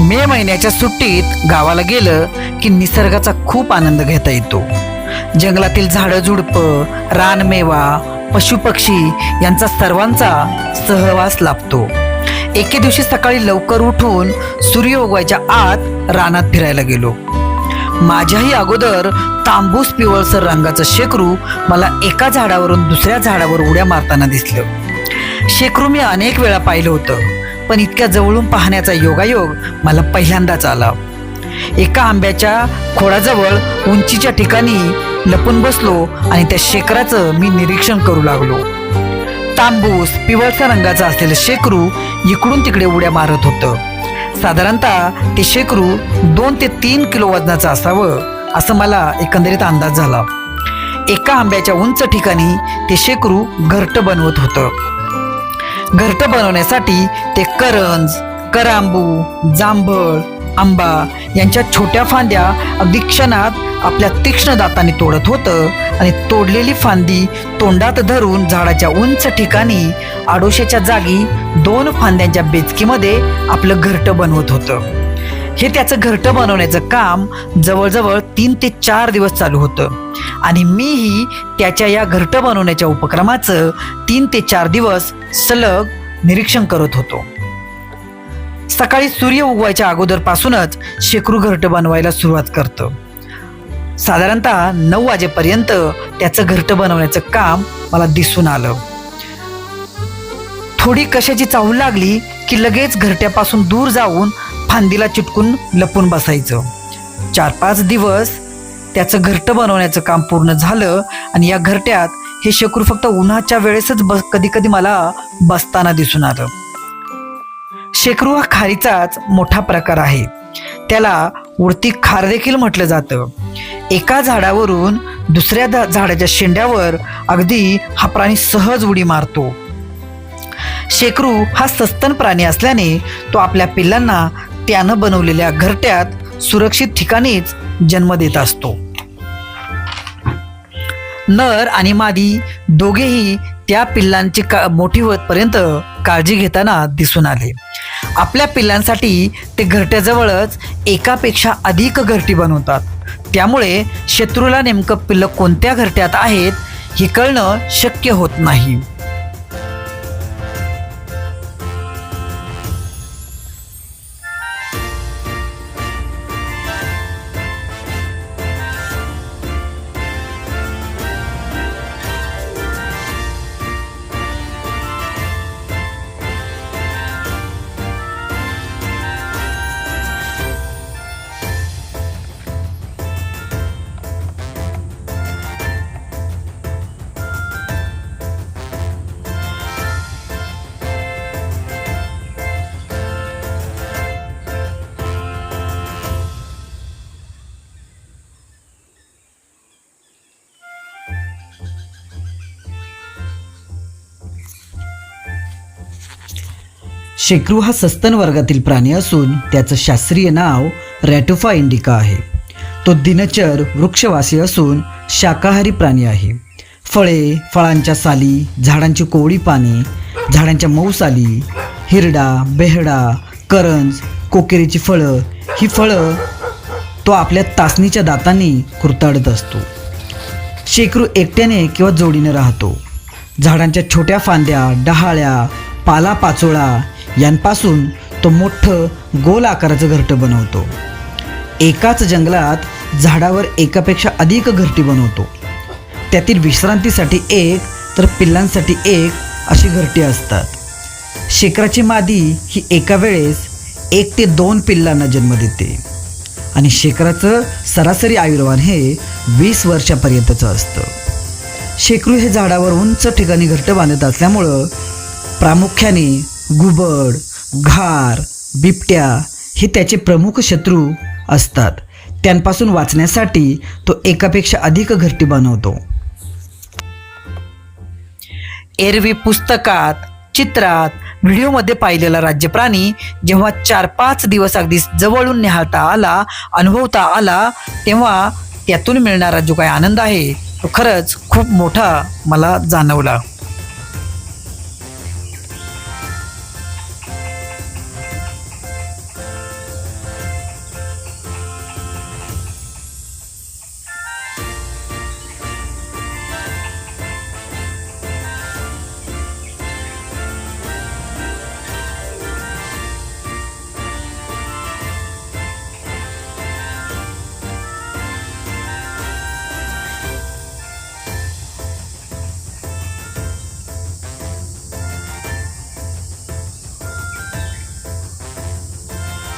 मे महिन्याच्या सुट्टीत गावाला गेलं की निसर्गाचा खूप आनंद घेता येतो. जंगलातील झाडं झुडपं रानमेवा पशुपक्षी यांचा सर्वांचा सहवास लाभतो. एके दिवशी सकाळी लवकर उठून सूर्य उगवायच्या आत रानात फिरायला गेलो. माझ्याही अगोदर तांबूस पिवळसर रंगाचं शेकरू मला एका झाडावरून दुसऱ्या झाडावर उड्या मारताना दिसलं. शेकरू मी अनेक वेळा पाहिलं होतं. पण इतक्या जवळून पाहण्याचा योगायोग मला पहिल्यांदाच आला. एका आंब्याच्या खोडाजवळ उंचीच्या ठिकाणी लपून बसलो आणि त्या शेकराचं मी निरीक्षण करू लागलो. तांबूस पिवळसा रंगाचं असलेलं शेकरू इकडून तिकडे उड्या मारत होतं. साधारणतः ते शेकरू दोन ते तीन किलो वजनाचं असावं असं मला एकंदरीत अंदाज झाला. एका आंब्याच्या उंच ठिकाणी ते शेकरू घरटं बनवत होतं. घरट बनवण्यासाठी ते करंज करांबू जांभळ आंबा यांच्या छोट्या फांद्या अगदी क्षणात आपल्या तीक्ष्ण दाताने तोडत होतं आणि तोडलेली फांदी तोंडात धरून झाडाच्या उंच ठिकाणी आडोशाच्या जागी दोन फांद्यांच्या बेचकीमध्ये आपलं घरटं बनवत होतं. हे त्याचं घरटं बनवण्याचं काम जवळजवळ तीन ते चार दिवस चालू होतं. आणि मीही त्याच्या या घरटं बनवण्याच्या उपक्रमाचं तीन ते चार दिवस सलग निरीक्षण करत होतो. सकाळी सूर्य उगवायच्या अगोदरपासूनच शेकरू घरटं बनवायला सुरुवात करतं. साधारणतः नऊ वाजेपर्यंत त्याचं घरटं बनवण्याचं काम मला दिसून आलं. थोडी कशाची चाहूल लागली की लगेच घरट्यापासून दूर जाऊन फांदीला चिटकून लपून बसायचं. चार पाच दिवस त्याचं घरटं बनवण्याचं काम पूर्ण झालं आणि या घरट्यात हे शेकरू फक्त उन्हाच्या वेळेसच बस कधी कधी मला बसताना दिसून आलं. शेकरू हा खारीचाच मोठा प्रकार आहे. त्याला उडती खार देखील म्हटलं जातं. एका झाडावरून दुसऱ्या झाडाच्या शेंड्यावर अगदी हा प्राणी सहज उडी मारतो. शेकरू हा सस्तन प्राणी असल्याने तो आपल्या पिल्लांना त्यानं बनवलेल्या घरट्यात सुरक्षित ठिकाणीच जन्म देत असतो. नर आणि मादी दोघेही त्या पिल्लांची का मोठी होतपर्यंत काळजी घेताना दिसून आले. आपल्या पिल्लांसाठी ते घरट्याजवळच एकापेक्षा अधिक घरटी बनवतात. त्यामुळे शत्रूला नेमकं पिल्लं कोणत्या घरट्यात आहेत हे कळणं शक्य होत नाही. शेकरू हा सस्तन वर्गातील प्राणी असून त्याचं शास्त्रीय नाव रॅटोफा इंडिका आहे. तो दिनचर वृक्षवासी असून शाकाहारी प्राणी आहे. फळे फळांच्या साली झाडांची कोवळी पाने झाडांच्या मऊ साली हिरडा बेहडा करंज कोकेरीची फळं ही फळं तो आपल्या तासणीच्या दातांनी कुरताडत असतो. शेकरू एकट्याने किंवा जोडीने राहतो. झाडांच्या छोट्या फांद्या डहाळ्या पाला पाचोळा यांपासून तो मोठं गोल आकाराचं घरटं बनवतो. एकाच जंगलात झाडावर एकापेक्षा अधिक घरटी बनवतो. त्यातील विश्रांतीसाठी एक तर पिल्लांसाठी एक अशी घरटी असतात. शेकराची मादी ही एका वेळेस एक ते दोन पिल्लांना जन्म देते. आणि शेकराचं सरासरी आयुर्वान हे वीस वर्षापर्यंतचं असतं. शेकरू हे झाडावर उंच ठिकाणी घरटं बांधत असल्यामुळं प्रामुख्याने घुबड घार बिबट्या हे त्याचे प्रमुख शत्रू असतात. त्यांपासून वाचण्यासाठी तो एकापेक्षा अधिक घरटी बनवतो. एरवी पुस्तकात चित्रात व्हिडिओमध्ये पाहिलेला राज्यप्राणी जेव्हा चार पाच दिवस अगदी जवळून निहाळता आला अनुभवता आला तेव्हा त्यातून मिळणारा जो काही आनंद आहे तो खरंच खूप मोठा मला जाणवला.